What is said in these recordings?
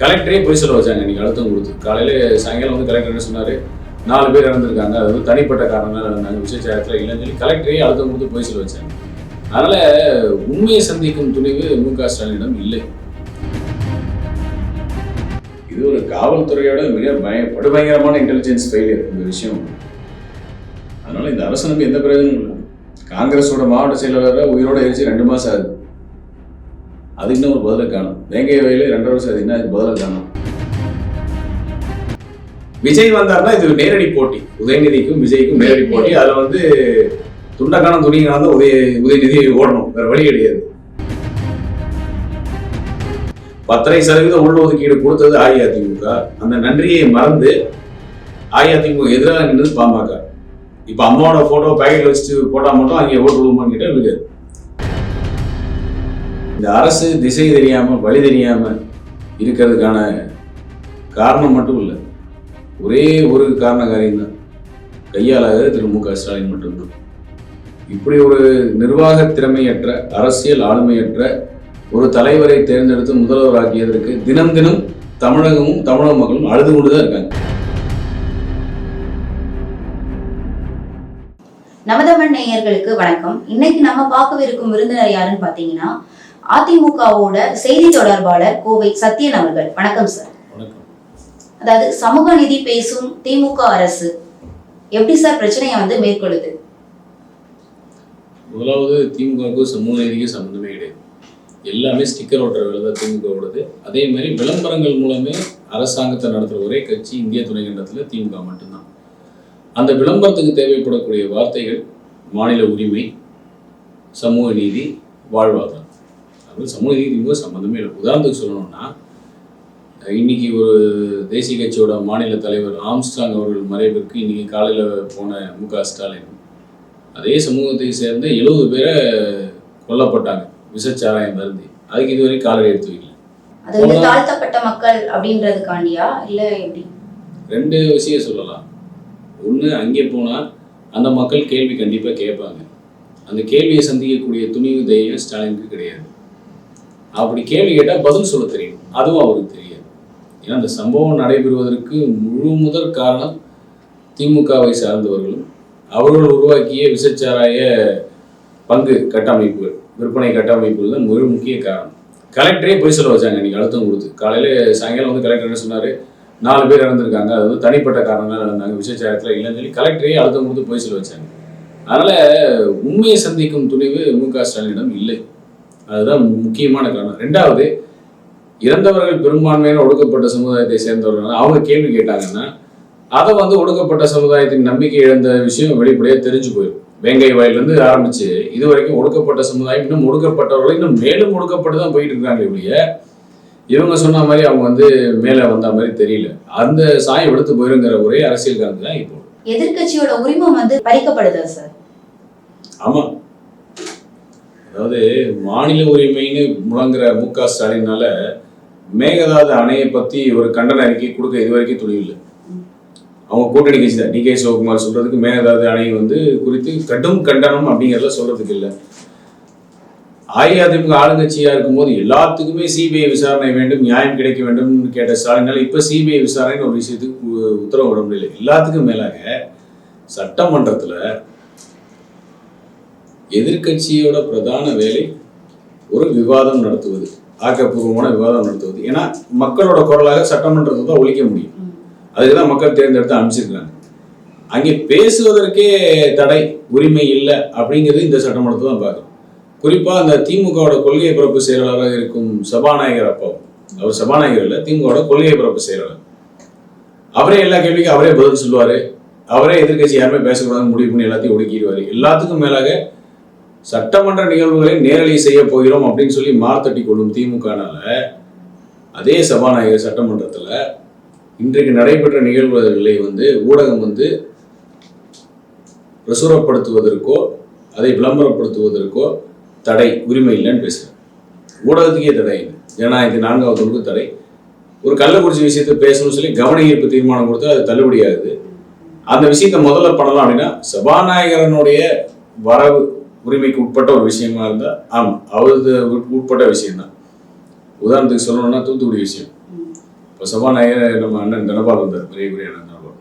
கலெக்டரே போய் சொல்ல வச்சாங்க. இன்னைக்கு அழுத்தம் கொடுத்து. காலையில் சாயங்காலம் வந்து கலெக்டர் என்ன சொன்னார்? நாலு பேர் இறந்துருக்காங்க. அது வந்து தனிப்பட்ட காரணங்கள் நடந்தாங்க விசேஷத்தில் இல்லைன்னு சொல்லி கலெக்டரே அழுத்தம் கொடுத்து போய் சொல்ல வச்சாங்க. அதனால் உண்மையை சந்திக்கும் துணிவு மு க. ஸ்டாலினிடம் இல்லை. இது ஒரு காவல்துறையோட மிக பய படுபயங்கரமான இன்டெலிஜென்ஸ் ஃபெயிலியர் இந்த விஷயம். அதனால் இந்த அரசு நம்பி எந்த பிரயோஜனம் இல்லை. காங்கிரஸோட மாவட்ட செயலாளராக உயிரோட எரிச்சு ரெண்டு மாதம் ஆகுது. அது இன்னும் ஒரு பதிலை காணும். வேங்கைய வயலு ரெண்டரை வருஷம் அது என்ன அதுக்கு பதிலை காணும். விஜய் வந்தார்னா இது நேரடி போட்டி. உதயநிதிக்கும் விஜய்க்கும் நேரடி போட்டி. அதுல வந்து துண்டக்கான துணிக்கான தான் உதய உதயநிதி ஓடணும். வேற வழி கிடையாது. பத்தரை சதவீத உள்ஒதுக்கீடு கொடுத்தது அஇஅதிமுக. அந்த நன்றியை மறந்து அஇஅதிமுக எதிராக நின்றது பாமக. இப்ப அம்மாவோட போட்டோ பேக்கெட் வச்சுட்டு போட்டா மட்டும் அங்கே ஓட்டு விடுமான்னு கேட்டா விழுகாது. இந்த அரசு திசை தெரியாமல் வழி தெரியாமல் இருக்கிறதுக்கான காரணம் மட்டும் இல்லை. ஒரே ஒரு காரண காரியம்தான் தான் திரு மு க ஸ்டாலின் மட்டும்தான். இப்படி ஒரு நிர்வாக திறமையற்ற அரசியல் ஆளுமையற்ற ஒரு தலைவரை தேர்ந்தெடுத்து முதல்வராக்கியதற்கு தினம் தினம் தமிழகமும் தமிழக மக்களும் அழுது கொண்டு தான் இருக்காங்க. நமதமன் நேயர்களுக்கு வணக்கம். இன்னைக்கு நம்ம பார்க்கவிருக்கும் விருந்தினர் யாருன்னு பாத்தீங்கன்னா அதிமுகவோட செய்தி தொடர்பாளர் கோவை சத்யன் அவர்கள். வணக்கம் சார் வணக்கம். அதாவது சமூக நிதி பேசும் திமுக அரசு எப்படி சார் பிரச்சனையை வந்து மேற்கொள்ளுது? முதலாவது திமுகவுக்கும் சமூக நீதிக்கும் சம்மந்தமே கிடையாது. எல்லாமே ஸ்டிக்கர் ஓட்டுற வேலை தான் திமுகவோடது. அதே மாதிரி விளம்பரங்கள் மூலமே அரசாங்கத்தை நடத்துகிற ஒரே கட்சி இந்திய துணைக்கண்டத்தில் திமுக மட்டும்தான். அந்த விளம்பரத்துக்கு தேவைப்படக்கூடிய வார்த்தைகள் மாநில உரிமை சமூக நீதி வாழ்வாதாரம். அது சமூக நீதி திமுக சம்மந்தமே இல்லை. உதாரணத்துக்கு சொல்லணும்னா இன்னைக்கு ஒரு தேசிய கட்சியோட மாநில தலைவர் ஆம்ஸ்டாங் அவர்கள் மறைவிற்கு இன்னைக்கு காலையில் போன மு க ஸ்டாலின் அதே சமூகத்தை சேர்ந்த எழுபது பேரை கொல்லப்பட்டாங்க. விஷச்சாராயம் மருந்து அதுக்கு இதுவரை காலடி எடுத்து வைக்கல. அது வந்து தாழ்த்தப்பட்ட மக்கள் அப்படின்றதுக்காண்டியா? இல்ல எப்படி? ரெண்டு விஷயம் சொல்லலாம். ஒன்று அங்கே போனால் அந்த மக்கள் கேள்வி கண்டிப்பாக கேட்பாங்க. அந்த கேள்வியை சந்திக்கக்கூடிய துணிவு தைரியம் ஸ்டாலினுக்கு கிடையாது. அப்படி கேள்வி கேட்டால் பதில் சொல்ல தெரியும். அதுவும் அவருக்கு தெரியாது. ஏன்னா அந்த சம்பவம் நடைபெறுவதற்கு முழு முதல் காரணம் திமுகவை சார்ந்தவர்களும் அவர்கள் உருவாக்கிய விசச்சாராய பங்கு கட்டமைப்புகள் விற்பனை கட்டமைப்புகள் தான் மிக முக்கிய காரணம். கலெக்டரே போய் சொல்ல வச்சாங்க இன்றைக்கி அழுத்தம் கொடுத்து. காலையில் சாயங்காலம் வந்து கலெக்டர் என்ன சொன்னார் நாலு பேர் இறந்துருக்காங்க அது வந்து தனிப்பட்ட காரணங்கள் நடந்தாங்க விசேஷத்தில் இல்லைன்னு சொல்லி கலெக்டரே அழுத்தம் கொடுத்து போய் சொல்ல வச்சாங்க. அதனால் உண்மையை சந்திக்கும் துணிவு மு க ஸ்டாலினிடம் இல்லை. அதுதான் முக்கியமான காரணம். ரெண்டாவது இறந்தவர்கள் பெரும்பான்மையான ஒடுக்கப்பட்ட சமுதாயத்தை சேர்ந்தவர்கள். அவங்க கேள்வி கேட்டாங்கன்னா அதை வந்து ஒடுக்கப்பட்ட சமுதாயத்தின் நம்பிக்கை இழந்த விஷயம் வெளிப்படையாக தெரிஞ்சு போயிடும். வேங்கை வயலிருந்து ஆரம்பிச்சு இது வரைக்கும் ஒடுக்கப்பட்ட சமுதாயம் இன்னும் ஒடுக்கப்பட்டவர்கள் இன்னும் மேலும் ஒடுக்கப்பட்டு தான் போயிட்டு இருக்காங்க ஒழிய இவங்க சொன்ன மாதிரி அவங்க வந்து மேலே வந்த மாதிரி தெரியல. அந்த சாயம் எடுத்து போயிருங்கிற ஒரே அரசியல் காரணம் தான் இப்போ. எதிர்க்கட்சியோட உரிமம் வந்து பறிக்கப்படுதா சார்? ஆமா. அதாவது மாநில உரிமைன்னு முழங்குற மு க ஸ்டாலினால மேகதாது அணையை பத்தி ஒரு கண்டன அறிக்கை கொடுக்க இது வரைக்கும் துணிவில்லை அவங்க கூட்டணி கட்சி தான். டி கே சிவகுமார் சொல்றதுக்கு மேகதாது அணை வந்து குறித்து கடும் கண்டனம் அப்படிங்கிறத சொல்றதுக்கு இல்லை. அஇஅதிமுக ஆளுங்கட்சியா இருக்கும்போது எல்லாத்துக்குமே சிபிஐ விசாரணை வேண்டும் நியாயம் கிடைக்க வேண்டும்னு கேட்ட ஸ்டாலினால இப்ப சிபிஐ விசாரணைன்னு ஒரு விஷயத்துக்கு உ- உத்தரவு விட முடியல. எல்லாத்துக்கும் மேலாக சட்டமன்றத்துல எதிர்க்கட்சியோட பிரதான வேலை ஒரு விவாதம் நடத்துவது ஆக்கப்பூர்வமான விவாதம் நடத்துவது. ஏன்னா மக்களோட குரலாக சட்டமன்றத்தை தான் ஒழிக்க முடியும். அதுக்கு தான் மக்கள் தேர்ந்தெடுத்து அனுப்பிச்சிருக்காங்க. அங்கே பேசுவதற்கே தடை உரிமை இல்லை அப்படிங்கிறது இந்த சட்டமன்றத்தை தான் பார்க்குறோம் குறிப்பாக அந்த திமுகவோட கொள்கை பரப்பு செயலாளராக இருக்கும் சபாநாயகர் அப்போ. அவர் சபாநாயகர் இல்லை திமுகவோட கொள்கை பரப்பு செயலாளர். அவரே எல்லா கேள்விக்கும் அவரே பதில் சொல்லுவார். அவரே எதிர்க்கட்சி யாருமே பேசக்கூடாதுன்னு முடிவு பண்ணி எல்லாத்தையும் ஒடுக்கிடுவார். எல்லாத்துக்கும் மேலாக சட்டமன்ற நிகழ்வுகளை நேரலை செய்ய போகிறோம் அப்படின்னு சொல்லி மார்த்தட்டி கொள்ளும் திமுகனால அதே சபாநாயகர் சட்டமன்றத்தில் இன்றைக்கு நடைபெற்ற நிகழ்வுகளை வந்து ஊடகம் வந்து பிரசுரப்படுத்துவதற்கோ அதை விளம்பரப்படுத்துவதற்கோ தடை உரிமை இல்லைன்னு பேசுகிறேன் ஊடகத்துக்கே தடை இல்லை. ஜனநாயகத்தின் நான்காவது தொகுப்பு தடை. ஒரு கள்ளக்குறிச்சி விஷயத்தை பேசணும்னு சொல்லி கவன ஈர்ப்பு தீர்மானம் கொடுத்தா அது தள்ளுபடியாகுது. அந்த விஷயத்தை முதல்ல பண்ணலாம் அப்படின்னா சபாநாயகரனுடைய வரவு உரிமைக்கு உட்பட்ட ஒரு விஷயமா இருந்தா ஆமாம் அவரது உட்பட்ட விஷயம்தான். உதாரணத்துக்கு சொல்லணும்னா தூத்துக்குடி விஷயம். இப்போ சபாநாயகர் நம்ம அண்ணன் தனபால் வந்தார் பெரிய அண்ணன் தனபால்.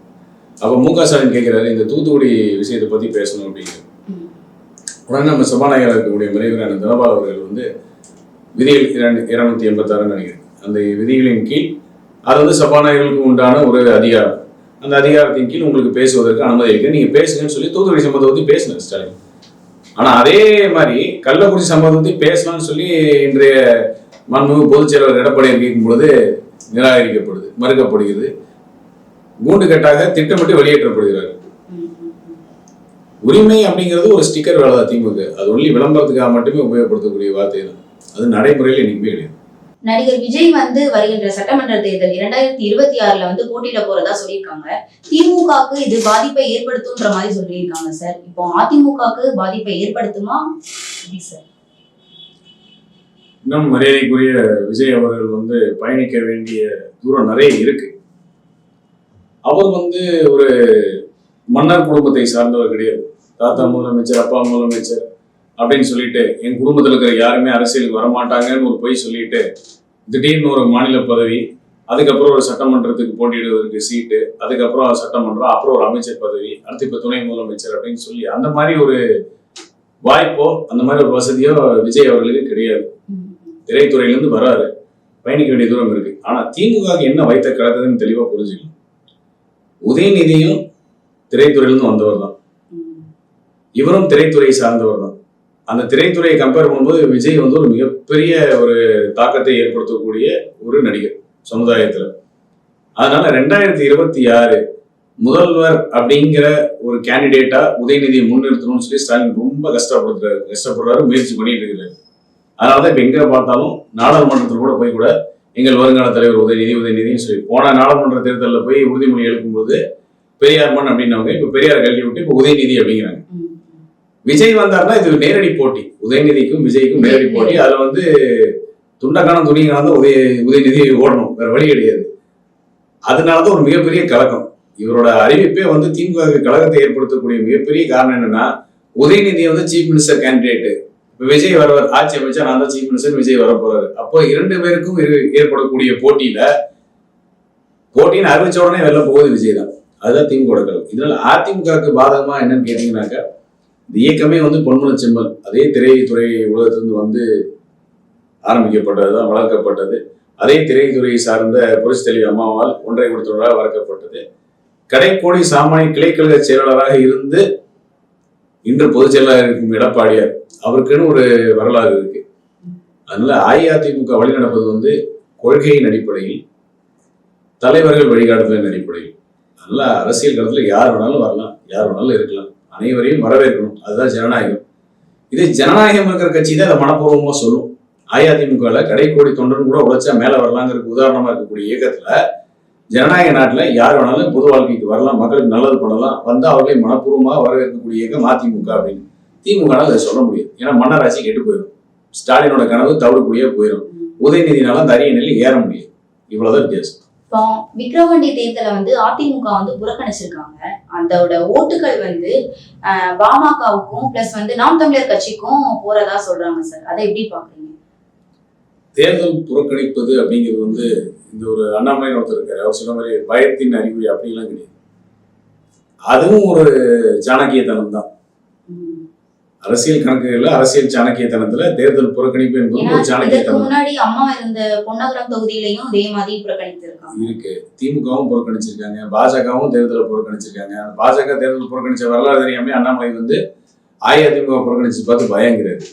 அப்போ மு க ஸ்டாலின் கேட்குறாரு இந்த தூத்துக்குடி விஷயத்தை பற்றி பேசணும் அப்படிங்கிறது உடனே நம்ம சபாநாயகர் இருக்கக்கூடிய பெரியகுடி அண்ணன் தனபால் அவர்கள் வந்து விதிகள் இரண்டு இருநூத்தி எண்பத்தாறுன்னு நினைக்கிறேன். அந்த விதிகளின் கீழ் அது வந்து சபாநாயகர்களுக்கு உண்டான ஒரு அதிகாரம். அந்த அதிகாரத்தின் கீழ் உங்களுக்கு பேசுவதற்கு அனுமதி இருக்கு. நீங்க பேசுங்கன்னு சொல்லி தூத்துக்குடி சம்பந்தத்தை பத்தி பேசினார் ஸ்டாலின். ஆனா அதே மாதிரி கள்ளக்குறிச்சி சம்பவத்தை பேசலாம்னு சொல்லி இன்றைய மாண்புமிகு பொதுச் செயலாளர் எடப்பாடி கேட்கும் பொழுது நிராகரிக்கப்படுது மறுக்கப்படுகிறது. கூண்டு கட்டாக திட்டமிட்டு வெளியேற்றப்படுகிறார். உரிமை அப்படிங்கிறது ஒரு ஸ்டிக்கர் வேலை தான் திமுக. அது ஒன்லி விளம்பரத்துக்காக மட்டுமே உபயோகப்படுத்தக்கூடிய வார்த்தை தான். அது நடைமுறையில் இன்னைக்குமே கிடையாது. நடிகர் விஜய் வந்து வருகின்ற சட்டமன்ற தேர்தல் இரண்டாயிரத்தி இருபத்தி ஆறுல வந்து போட்டியிட போறதா சொல்லியிருக்காங்க. திமுகவுக்கு இது பாதிப்பை ஏற்படுத்தும்ன்ற மாதிரி சொல்லியிருக்காங்க சார். இப்போ அதிமுகவுக்கு பாதிப்பை ஏற்படுத்துமா? சார்? இன்னும் மரியாதைக்குரிய விஜய் அவர்கள் வந்து பயணிக்க வேண்டிய தூரம் நிறைய இருக்கு. அவர் வந்து ஒரு மன்னர் குடும்பத்தை சார்ந்தவர் கிடையாது. தாத்தா முதலமைச்சர் அப்பா முதலமைச்சர் அப்படின்னு சொல்லிட்டு என் குடும்பத்தில் இருக்கிற யாருமே அரசியலுக்கு வரமாட்டாங்கன்னு ஒரு பொய் சொல்லிட்டு திடீர்னு ஒரு மாநில பதவி அதுக்கப்புறம் ஒரு சட்டமன்றத்துக்கு போட்டியிடுவதற்கு சீட்டு அதுக்கப்புறம் சட்டமன்றம் அப்புறம் ஒரு அமைச்சர் பதவி அடுத்து இப்போ துணை முதலமைச்சர் அப்படின்னு சொல்லி அந்த மாதிரி ஒரு வாய்ப்போ அந்த மாதிரி ஒரு வசதியோ விஜய் அவர்களுக்கு கிடையாது. திரைத்துறையிலேருந்து வராது பயணிக்க வேண்டிய தூரம் இருக்கு. ஆனா திமுகவுக்கு என்ன வைத்த கிடக்குதுன்னு தெளிவா புரிஞ்சுக்கணும். உதயநிதியும் திரைத்துறையிலிருந்து வந்தவர் தான் இவரும் திரைத்துறையை சார்ந்தவர் தான் அந்த திரைத்துறையை கம்பேர் பண்ணும்போது விஜய் வந்து ஒரு மிகப்பெரிய ஒரு தாக்கத்தை ஏற்படுத்தக்கூடிய ஒரு நடிகர் சமுதாயத்தில். அதனால ரெண்டாயிரத்தி இருபத்தி ஆறு முதல்வர் அப்படிங்கிற ஒரு கேண்டிடேட்டா உதயநிதியை முன்னிறுத்தணும்னு சொல்லி ஸ்டாலின் ரொம்ப கஷ்டப்படுத்துறாரு கஷ்டப்படுறாரு முயற்சி பண்ணிட்டு இருக்கிறாரு அதனாலதான் இப்ப எங்க பார்த்தாலும் நாடாளுமன்றத்தில் கூட போய் கூட எங்கள் வருங்கால தலைவர் உதயநிதி உதயநிதினு சொல்லி போன நாடாளுமன்ற தேர்தலில் போய் உறுதிமொழி எடுக்கும்போது பெரியார் மண் அப்படின்னவங்க இப்ப பெரியார் கல்வி விட்டு இப்ப உதயநிதி அப்படிங்கிறாங்க. விஜய் வந்தாருன்னா இது நேரடி போட்டி. உதயநிதிக்கும் விஜய்க்கும் நேரடி போட்டி. அதுல வந்து துண்டக்கான துணிக்கான உதய உதயநிதி ஓடணும். வேற வழி கிடையாது. அதனாலதான் ஒரு மிகப்பெரிய கலக்கம் இவரோட அறிவிப்பே வந்து திமுக கழகத்தை ஏற்படுத்தக்கூடிய மிகப்பெரிய காரணம் என்னன்னா உதயநிதி வந்து சீஃப் மினிஸ்டர் கேண்டிடேட் இப்போ விஜய் வரவர். ஆட்சி அமைச்சா நான் தான் சீஃப் மினிஸ்டர் விஜய் வர போறாரு அப்போ இரண்டு பேருக்கும் ஏற்படக்கூடிய போட்டியில போட்டின்னு அறிவிச்ச உடனே வெளில போகுது விஜய் தான். அதுதான் திமுக கழகம் இதனால அதிமுகவுக்கு பாதகமா என்னன்னு கேட்டீங்கன்னாக்கா இந்த இயக்கமே வந்து பொன்மன செம்மல். அதே திரைத்துறை உலகத்திலிருந்து வந்து ஆரம்பிக்கப்பட்டது தான் வளர்க்கப்பட்டது. அதே திரைத்துறையை சார்ந்த புரட்சி தலைவி அம்மாவால் ஒன்றை கொடுத்தவர்களால் வளர்க்கப்பட்டது. கடைக்கோடி சாமானிய கிளைக்கழக செயலாளராக இருந்து இன்று பொதுச் செயலாளர் இருக்கும் எடப்பாடியார் அவருக்குன்னு ஒரு வரலாறு இருக்கு. அதனால அஇஅதிமுக வழிநடப்பது வந்து கொள்கையின் அடிப்படையில் தலைவர்கள் வழிகாட்டுதலின் அடிப்படையில். அதனால அரசியல் களத்தில் யார் வேணாலும் வரலாம் யார் வேணாலும் இருக்கலாம். அனைவரையும் வரவேற்கணும். அதுதான் ஜனநாயகம். இது ஜனநாயகம் இருக்கிற கட்சி தான் அதை மனப்பூர்வமா சொல்லும். அஇஅதிமுகவில் கடைக்கோடி தொண்டன் கூட உழைச்சா மேல வரலாங்கிறதுக்கு உதாரணமா இருக்கக்கூடிய இயக்கத்துல ஜனநாயக நாட்டுல யார் வேணாலும் பொது வாழ்க்கைக்கு வரலாம் மக்களுக்கு நல்லது பண்ணலாம் வந்து அவர்களை மனப்பூர்வமாக வரவேற்கக்கூடிய இயக்கம் அதிமுக அப்படின்னு. திமுக அதை சொல்ல முடியாது. ஏன்னா மன்னராட்சி கெட்டு போயிடும் ஸ்டாலினோட கனவு தவிடுபடியா போயிடும் உதயநிதினால அந்த அரிய நெல்லி ஏற முடியாது. இவ்வளவுதான் வித்தியாசம். இப்போ விக்கிரவாண்டி தேர்தலை வந்து அதிமுக வந்து புறக்கணிச்சிருக்காங்க. அதோட ஓட்டுகள் வந்து பாமகவுக்கும் பிளஸ் வந்து நாம் தமிழர் கட்சிக்கும் போறதா சொல்றாங்க சார். அதை எப்படி பாக்குறீங்க? தேர்தல் புறக்கணிப்பது அப்படிங்கிறது வந்து இந்த ஒரு அண்ணாமலைன்னு ஒருத்தர் இருக்காரு. அவர் சொன்ன மாதிரி பயத்தின் அறிகுறி அப்படிலாம் கிடையாது. அதுவும் ஒரு சாணக்கியத்தனம் தான். அரசியல் கணக்குகள்ல அரசியல் சாணக்கியத்தனத்துல தேர்தல் புறக்கணிப்பு என்பது ஒரு சாணக்கியத்தனம். முன்னாடி அம்மா இருந்த பொன்னகரம் தொகுதியிலையும் இதே மாதிரி புறக்கணித்திருக்காங்க. இருக்கு. திமுகவும் புறக்கணிச்சிருக்காங்க. பாஜகவும் தேர்தலை புறக்கணிச்சிருக்காங்க. பாஜக தேர்தல் புறக்கணிச்ச வரலாறு தெரியாம அண்ணாமலை வந்து அஇஅதிமுக புறக்கணிச்சு பார்த்து பயங்கிறாரு.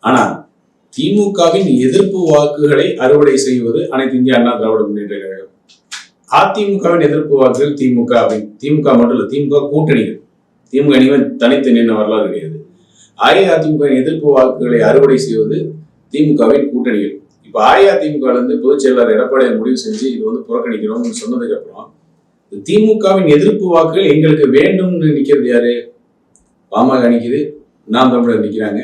ஆனா திமுகவின் எதிர்ப்பு வாக்குகளை அறுவடை செய்வது அனைத்து இந்திய அண்ணா திராவிட முன்னேற்ற கழகம். அதிமுகவின் எதிர்ப்பு வாக்குகள் திமுக திமுக மட்டும் இல்ல திமுக கூட்டணிகள். திமுக அணிவன் தனித்து நின்ற வரலாறு கிடையாது. அஇஅதிமுக எதிர்ப்பு வாக்குகளை அறுவடை செய்வது திமுகவின் கூட்டணிகள். இப்போ அஇஅதிமுக இருந்து பொதுச் செயலாளர் எடப்பாடியார் முடிவு செஞ்சு இது வந்து புறக்கணிக்கிறோம்னு சொன்னதுக்கு அப்புறம் திமுகவின் எதிர்ப்பு வாக்குகள் எங்களுக்கு வேண்டும்னு நிற்கிறது யாரு? பாமக நிற்கிது நாம் தமிழர் நிற்கிறாங்க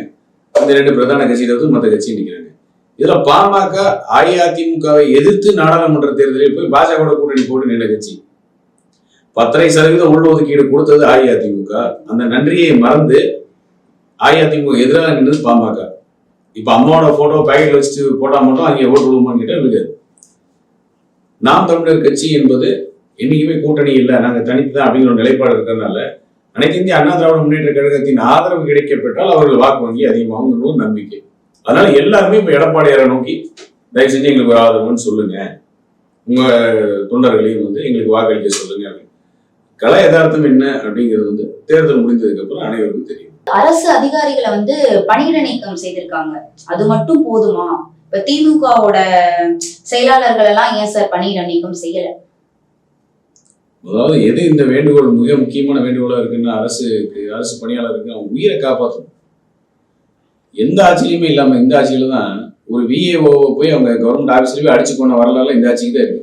இந்த ரெண்டு பிரதான கட்சியில வந்து மற்ற கட்சியும் நிற்கிறாங்க இதுல பாமக அஇஅதிமுகவை எதிர்த்து நாடாளுமன்ற தேர்தலில் போய் பாஜக கூட்டணி போட்டு நின்ற கட்சி. பத்தரை சதவீதம் உள்ஒதுக்கீடு கொடுத்தது அஇஅதிமுக. அந்த நன்றியை மறந்து அஇஅதிமுக எதிராக நின்றது பாமக. இப்ப அம்மாவோட போட்டோ பேக்கெட்ல வச்சுட்டு போட்டா மட்டும் அங்கே ஓட்டு விடுமான்னு கேட்டா நாம் தமிழர் கட்சி என்பது என்னைக்குமே கூட்டணி இல்லை. நாங்கள் தனித்து தான் அப்படிங்கிற ஒரு நிலைப்பாடு இருக்கிறதுனால அனைத்து இந்திய அண்ணா திராவிட முன்னேற்ற கழகத்தின் ஆதரவு கிடைக்கப்பட்டால் அவர்கள் வாக்கு வங்கி அதிகமாகும் ஒரு நம்பிக்கை. அதனால எல்லாருமே இப்போ எடப்பாடியாரை நோக்கி தயவு செஞ்சு எங்களுக்கு ஒரு ஆதரவுன்னு சொல்லுங்க. உங்க தொண்டர்களையும் வந்து எங்களுக்கு வாக்களிக்க சொல்லுங்க அப்படின்னு. கல யதார்த்தம் என்ன அப்படிங்கிறது வந்து தேர்தல் முடிந்ததுக்கு அப்புறம் அனைவருக்கும் தெரியும். அரசு அதிகாரிகளை வந்து பணியிட நீக்கம் செய்திருக்காங்க. அது மட்டும் போதுமா? இப்ப திமுகவோட செயலாளர்கள் எல்லாம் ஏன் சார் பணியிட நீக்கம் செய்யல? அதாவது எது இந்த வேண்டுகோள் மிக முக்கியமான வேண்டுகோளா இருக்குன்னா அரசுக்கு அரசு பணியாளருக்கு அவங்க உயிரை காப்பாற்றணும் எந்த ஆட்சியிலுமே இல்லாம இந்த ஆட்சியில தான் ஒரு விஏஓ போய் அவங்க கவர்மெண்ட் ஆஃபீஸ்ல போய் அடிச்சு கொண்ட வரலாறுல இந்த ஆட்சிக்கு தான் இருக்கு.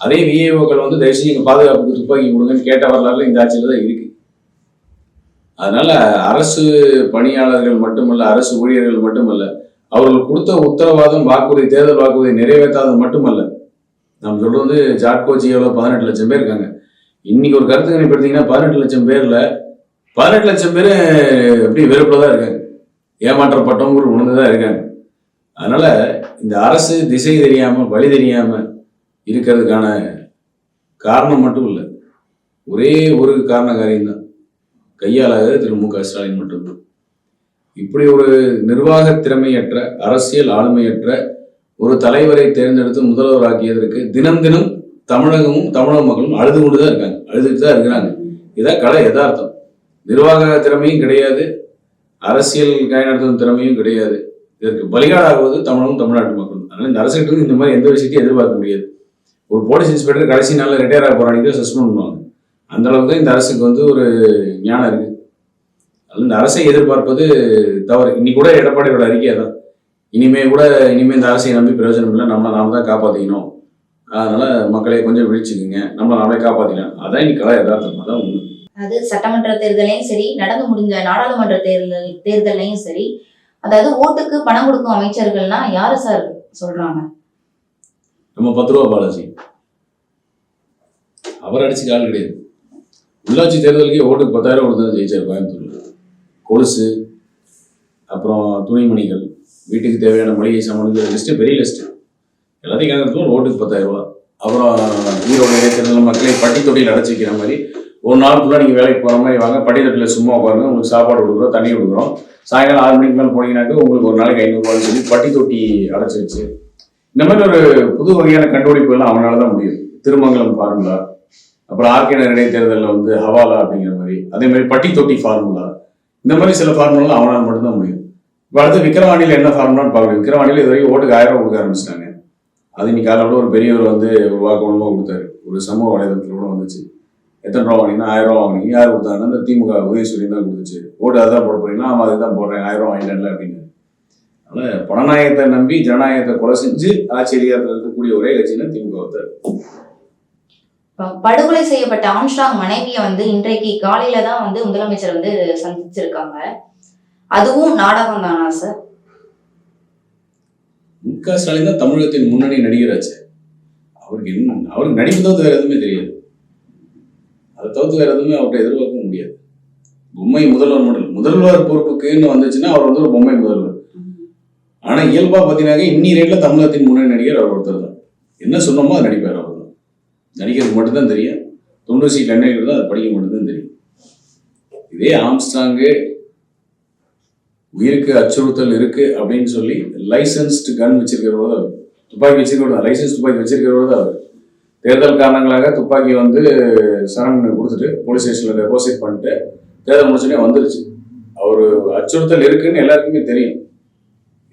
அதே விஏஓக்கள் வந்து தயவுசெய்து எங்கள் பாதுகாப்புக்கு துப்பாக்கி கொடுங்கன்னு கேட்ட வரலாறுல இந்த ஆட்சியில் தான் இருக்கு. அதனால அரசு பணியாளர்கள் மட்டுமல்ல அரசு ஊழியர்கள் மட்டுமல்ல அவர்கள் கொடுத்த உத்தரவாதம் வாக்குறுதி தேர்தல் வாக்குறுதி நிறைவேற்றாதது மட்டுமல்ல. நம்ம சொல்றது வந்து ஜாட்கோ எவ்வளோ பதினெட்டு லட்சம் பேர் இருக்காங்க. இன்னைக்கு ஒரு கருத்து கணிப்பு எடுத்தீங்கன்னா பதினெட்டு லட்சம் பேர்ல பதினெட்டு லட்சம் பேர் எப்படி வெறுப்புல தான் இருக்காங்க. ஏமாற்றப்பட்டவங்க உணர்ந்து தான் இருக்காங்க. அதனால இந்த அரசு திசை தெரியாம வழி தெரியாமல் இருக்கிறதுக்கான காரணம் மட்டும் இல்லை. ஒரே ஒரு காரண காரியம்தான் கையாளாத திரு மு க ஸ்டாலின் மட்டும்தான். இப்படி ஒரு நிர்வாக திறமையற்ற அரசியல் ஆளுமையற்ற ஒரு தலைவரை தேர்ந்தெடுத்து முதல்வராக்கியதற்கு தினம் தினம் தமிழகமும் தமிழக மக்களும் அழுது கொண்டு தான் இருக்காங்க. அழுதுட்டு தான் இருக்கிறாங்க. இதான் கலை யதார்த்தம். நிர்வாக திறமையும் கிடையாது. அரசியல் கைநடத்தும் திறமையும் கிடையாது. இதற்கு பலிகாடாகுவது தமிழகம் தமிழ்நாட்டு மக்களும் அதனால இந்த அரசுகிட்ட இந்த மாதிரி எந்த விஷயத்தையும் எதிர்பார்க்க முடியாது. ஒரு போலீஸ் இன்ஸ்பெக்டர் கடைசி நாளில் ரிட்டையர் ஆக போறாங்க சஸ்பெண்ட் பண்ணுவாங்க. அந்த அளவுக்கு இந்த அரசுக்கு வந்து ஒரு ஞானம் இருக்கு. அதனால இந்த அரசை எதிர்பார்ப்பது தவறு. இன்னைக்கு கூட எடப்பாடியோட அறிக்கை தான் இனிமே கூட இனிமே இந்த அரசை நம்பி பிரயோஜனம் இல்லை. நம்மளை நாம தான் காப்பாற்றிக்கணும் அதனால மக்களை கொஞ்சம் விழிச்சுக்குங்க. நம்மளை நாமளே காப்பாற்றிக்கலாம் அதான் இன்னைக்கு கலை யதார்த்தம். உண்மை. அது சட்டமன்ற தேர்தலையும் சரி நடந்து முடிஞ்ச நாடாளுமன்ற தேர்தல் தேர்தலையும் சரி. அதாவது ஓட்டுக்கு பணம் கொடுக்கும் அமைச்சர்கள்னா யாரு சார் சொல்றாங்க? நம்ம பத்து ரூபா பாலாஜி. அவர் அடிச்சு கால் கிடையாது. உள்ளாட்சி தேர்தலுக்கே ஓட்டுக்கு பத்தாயிரம் கொடுத்து ஜெயிச்சார் கோயம்புத்தூர்ல. கொலுசு அப்புறம் துணிமணிகள் வீட்டுக்கு தேவையான மளிகை சாமான்கள் லிஸ்ட்டு பெரிய லிஸ்ட்டு எல்லாத்தையும் கேட்கறதுக்கும் ஓட்டுக்கு பத்தாயிரம் ரூபா. அப்புறம் ஈரோடு இடைத்தேர்தல் மக்களை பட்டி தொட்டியில் அடைச்சி வைக்கிற மாதிரி ஒரு நாள் ஃபுல்லாக நீங்கள் வேலைக்கு போகிற மாதிரி வாங்க. பட்டிதொட்டியில் சும்மா உட்காருங்க. உங்களுக்கு சாப்பாடு கொடுக்குறோம் தண்ணி கொடுக்குறோம். சாயங்காலம் ஆறு மணிக்கு மேலே போனீங்கன்னாக்க உங்களுக்கு ஒரு நாளைக்கு ஐநூறுரூவான்னு சொல்லி பட்டி தொட்டி அடைச்சி வச்சு இந்த மாதிரி ஒரு புது வகையான கண்டுபிடிப்புகள்லாம் அவனால தான் முடியும் திருமங்கலம் ஃபார்முலா அப்புறம் ஆர்கே இடைத்தேர்தலில் வந்து ஹவாலா அப்படிங்கிற மாதிரி அதே மாதிரி பட்டி தொட்டி ஃபார்முலா இந்த மாதிரி சில ஃபார்முலாம் அவனால் மட்டும்தான் முடியும். இப்போ அடுத்து விக்ரவாணியில் என்ன ஃபார்முலான்னு பார்க்கணும். விக்ரவாணியில் இது வரைக்கும் ஓட்டுக்கு ஆயிரம் ரூபா கொடுக்க ஆரம்பிச்சிட்டாங்க. அது இன்னைக்கு காலையில் ஒரு பெரியவர் வந்து ஒரு வாக்குமூலமாக கொடுத்தாரு. ஒரு சமூக வலைதளத்தில் கூட வந்துச்சு. எத்தனை ரூபா வாங்கினா ஆயிரம் ரூபா வாங்கினீங்க. யார் கொடுத்தாங்கன்னா இந்த திமுக உதயசூரியன் தான் கொடுத்துச்சு. ஓட்டு அதான் போட போறீங்களா? ஆமாம் அதுதான் தான் போடுறேன் ஆயிரம் ரூபா வாங்கிட்டேன்ல அப்படின்னு. பணநாயகத்தை நம்பி ஜனநாயகத்தை கொலை செஞ்சு ஆட்சி அதிகாரத்தில் இருக்கக்கூடிய ஒரே கட்சினா திமுக தான் படுகொலை செய்யப்பட்ட ஆம்ஸ்டாங் மனைவியை வந்து இன்றைக்கு காலையில தான் வந்து முதலமைச்சர் வந்து சந்திச்சிருக்காங்க. அதுவும் நாடகம் தானா சார்? மு க ஸ்டாலின் தான் தமிழகத்தின் முன்னணி நடிகராச்சு அவருக்கு என்ன அவருக்கு நடிப்பு தவிர்த்து வேற எதுவுமே தெரியாது. அதை தவிர்த்து வேற எதுவுமே அவர்கிட்ட எதிர்பார்க்க முடியாது. பொம்மை முதல்வர் மட்டும். முதல்வர் பொறுப்புக்குன்னு வந்துச்சுன்னா அவர் வந்து ஒரு பொம்மை முதல்வர். ஆனால் இயல்பாக பாத்தீங்கன்னா இன்னி ரேட்ல தமிழகத்தின் முன்னணி நடிகர் அவர் ஒருத்தர் தான். என்ன சொன்னோமோ அதை நடிப்பார் அவர் தான். நடிகருக்கு மட்டும்தான் தெரியும். தொண்ணூறு சீட் என்ன அதை படிக்க மட்டும்தான் தெரியும். இதே ஆம்ஸ்டாங்கு உயிருக்கு அச்சுறுத்தல் இருக்கு அப்படின்னு சொல்லி லைசன்ஸ்டு கன் வச்சிருக்கிறவர் அவர். துப்பாக்கி வச்சிருக்கிறவர் லைசன்ஸ் துப்பாக்கி வச்சிருக்கிறவர் தான் அவர். தேர்தல் காரணங்களாக துப்பாக்கி வந்து சரண் கொடுத்துட்டு போலீஸ் ஸ்டேஷனில் டெபாசிட் பண்ணிட்டு தேர்தல் முடிச்சோடனே வந்துருச்சு. அவர் அச்சுறுத்தல் இருக்குன்னு எல்லாருக்குமே தெரியும்.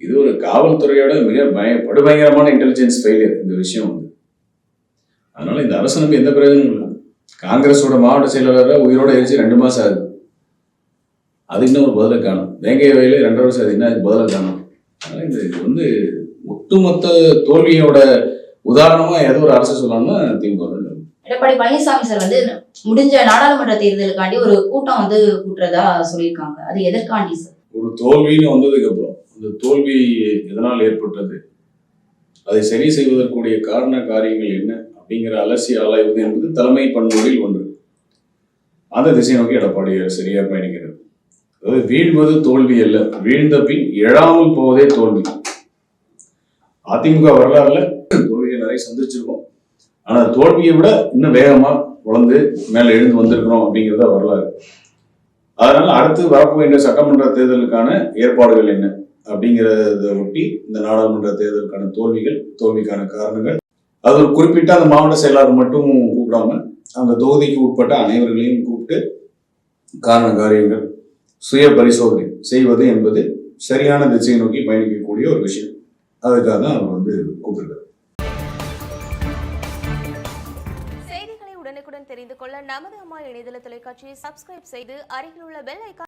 இது ஒரு காவல்துறையோட மிக பய படுபயங்கரமான இன்டெலிஜென்ஸ் ஃபெயிலியர் இந்த விஷயம் வந்து. அதனால இந்த அரசு நம்பி எந்த பிரயோஜனமும் இல்லை. காங்கிரஸோட மாவட்ட செயலாளரை உயிரோட எரிச்சு ரெண்டு மாசம் ஆகுது. அது இன்னும் ஒரு பதிலை காணும். வேங்கை வயலு ரெண்டரை வருஷம் அது என்ன பதிலை காணும். அதனால இந்த இது வந்து ஒட்டுமொத்த தோல்வியோட உதாரணமா ஏதோ ஒரு அரசு சொல்லணும்னா திமுக தான். எடப்பாடி பழனிசாமி சார் வந்து முடிஞ்ச நாடாளுமன்ற தேர்தலுக்காண்டி ஒரு கூட்டம் வந்து கூட்டுறதா சொல்லியிருக்காங்க. அது எதற்காண்டி சார்? ஒரு தோல்வின்னு வந்ததுக்கு அப்புறம். இந்த தோல்வி எதனால் ஏற்பட்டது? அதை சரி செய்வதற்குரிய காரண காரியங்கள் என்ன? அப்படிங்கிற அலசி ஆராய்வது என்பது தலைமை பண்புகளில் ஒன்று. அந்த திசை நோக்கி எடப்பாடி சரியாக பயணிக்கிறது அதாவது வீழ்வது தோல்வி அல்ல வீழ்ந்த பின் எழாமல் போவதே தோல்வி. அதிமுக வரலாறுல தோல்வியை நிறைய சந்திச்சிருக்கோம். ஆனால் தோல்வியை விட இன்னும் வேகமாக வளர்ந்து மேலே எழுந்து வந்திருக்கிறோம் அப்படிங்கிறத வரலாறு. அதனால அடுத்து வரப்போகின்ற சட்டமன்ற தேர்தலுக்கான ஏற்பாடுகள் என்ன? அப்படிங்கிறத ஒட்டி இந்த நாடாளுமன்ற தேர்தலுக்கான தோல்விகள் தோல்விக்கான காரணங்கள். அது ஒரு குறிப்பிட்ட அந்த மாவட்ட செயலாளர் மட்டும் கூப்பிடாம அந்த தொகுதிக்கு உட்பட்ட அனைவர்களையும் கூப்பிட்டு காரண காரியங்கள் சுய பரிசோதனை செய்வது என்பது சரியான திசையை நோக்கி பயணிக்கக்கூடிய ஒரு விஷயம். அதுக்காக தான் அவர் வந்து கூப்பிடுறாரு. செய்திகளை உடனுக்குடன் தெரிந்து கொள்ள நமது அம்மா இணையதள தொலைக்காட்சியை சப்ஸ்கிரைப் செய்து அருகில் உள்ள பெல் ஐக்கான்